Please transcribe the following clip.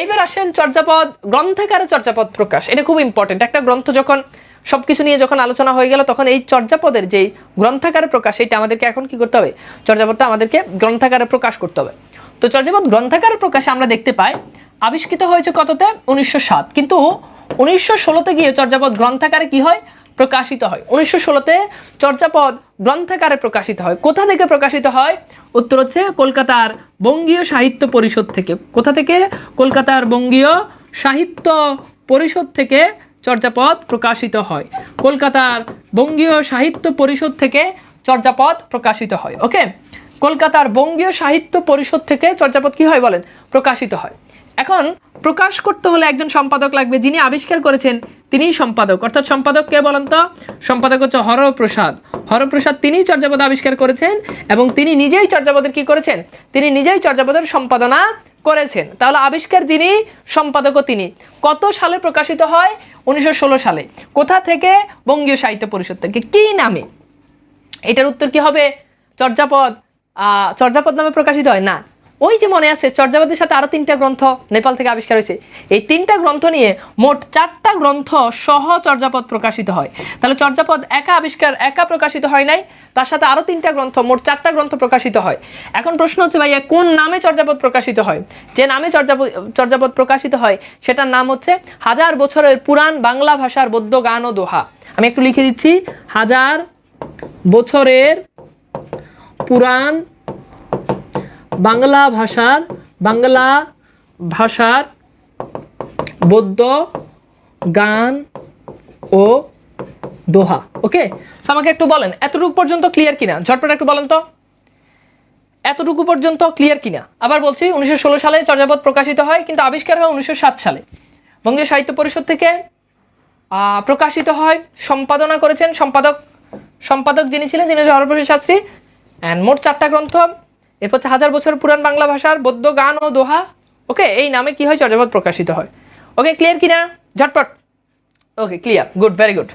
এইবার আসেন চর্যাপদ গ্রন্থাকারে চর্যাপদ প্রকাশ। এটা খুব ইম্পর্টেন্ট একটা গ্রন্থ যখন সবকিছু নিয়ে যখন আলোচনা হয়ে গেল, তখন এই চর্যাপদের যেই গ্রন্থাকারে প্রকাশ, এটা আমাদেরকে এখন কি করতে হবে? চর্যাপদটা আমাদেরকে গ্রন্থাকারে প্রকাশ করতে হবে। তো চর্যাপদ গ্রন্থাকারে প্রকাশে আমরা দেখতে পাই, আবিষ্কৃত হয়েছে কততে? উনিশশো সাত। কিন্তু উনিশশো ষোলোতে গিয়ে চর্যাপদ গ্রন্থাকারে কি হয়? প্রকাশিত হয়। উনিশশো ষোলোতে চর্যাপদ গ্রন্থাকারে প্রকাশিত হয়। কোথা থেকে প্রকাশিত হয়? উত্তর হচ্ছে কলকাতার বঙ্গীয় সাহিত্য পরিষদ থেকে। কোথা থেকে? কলকাতার বঙ্গীয় সাহিত্য পরিষদ থেকে চর্যাপদ প্রকাশিত হয়। কলকাতার বঙ্গীয় সাহিত্য পরিষদ থেকে চর্যাপদ প্রকাশিত হয়। ওকে? কলকাতার বঙ্গীয় সাহিত্য পরিষদ থেকে চর্যাপদ কি হয় বলেন? প্রকাশিত হয়। এখন প্রকাশ করতে হলে একজন সম্পাদক লাগবে, যিনি আবিষ্কার করেছেন তিনিই সম্পাদক। অর্থাৎ সম্পাদক কে বলেন তো? সম্পাদক হচ্ছে হরপ্রসাদ। হরপ্রসাদ তিনিই চর্যাপদ আবিষ্কার করেছেন এবং তিনি নিজেই চর্যাপদের কি করেছেন? তিনি নিজেই চর্যাপদের সম্পাদনা করেছেন। তাহলে আবিষ্কার যিনি, সম্পাদকও তিনি। কত সালে প্রকাশিত হয়? উনিশশো ষোলো সালে। কোথা থেকে? বঙ্গীয় সাহিত্য পরিষদ থেকে। কি নামে? এটার উত্তর কি হবে? চর্যাপদ। চর্যাপদ নামে প্রকাশিত হয়? না। ওই যে মনে আছে চর্যাপদের সাথে আরও তিনটা গ্রন্থ নেপাল থেকে আবিষ্কার হয়েছে। এই তিনটা গ্রন্থ নিয়ে মোট চারটা গ্রন্থ সহ চর্যাপদ প্রকাশিত হয়। তাহলে চর্যাপদ একা আবিষ্কার একা প্রকাশিত হয় নাই, তার সাথে আরও তিনটা গ্রন্থ, মোট চারটা গ্রন্থ প্রকাশিত হয়। এখন প্রশ্ন হচ্ছে, ভাইয়া, কোন নামে চর্যাপদ প্রকাশিত হয়? যে নামে চর্যাপদ চর্যাপদ প্রকাশিত হয়, সেটার নাম হচ্ছে হাজার বছরের পুরাণ বাংলা ভাষার বৌদ্ধ গান ও দোহা। আমি একটু লিখে দিচ্ছি, হাজার বছরের পুরাণ বাংলা ভাষার বাংলা ভাষার বৌদ্ধ, গান ও দোহা। ওকে আমাকে একটু বলেন, এতটুকু পর্যন্ত ক্লিয়ার কিনা? ঝটপট একটু বলেন তো। এতটুকু পর্যন্ত ক্লিয়ার কিনা? আবার বলছি, উনিশশো ষোলো সালে চর্যাপদ প্রকাশিত হয়, কিন্তু আবিষ্কার হয় উনিশশো সাত সালে। বঙ্গীয় সাহিত্য পরিষদ থেকে প্রকাশিত হয়, সম্পাদনা করেছেন সম্পাদক সম্পাদক যিনি ছিলেন, তিনি হরপ্রসাদ শাস্ত্রী। অ্যান্ড মোট চারটা গ্রন্থ এরপর হচ্ছে হাজার বছর পুরান বাংলা ভাষার বৌদ্ধ গান ও দোহা। ওকে, এই নামে কি হয়? চর্যাপদ প্রকাশিত হয়। ওকে ক্লিয়ার কিনা? ঝটপট। Okay clear good very good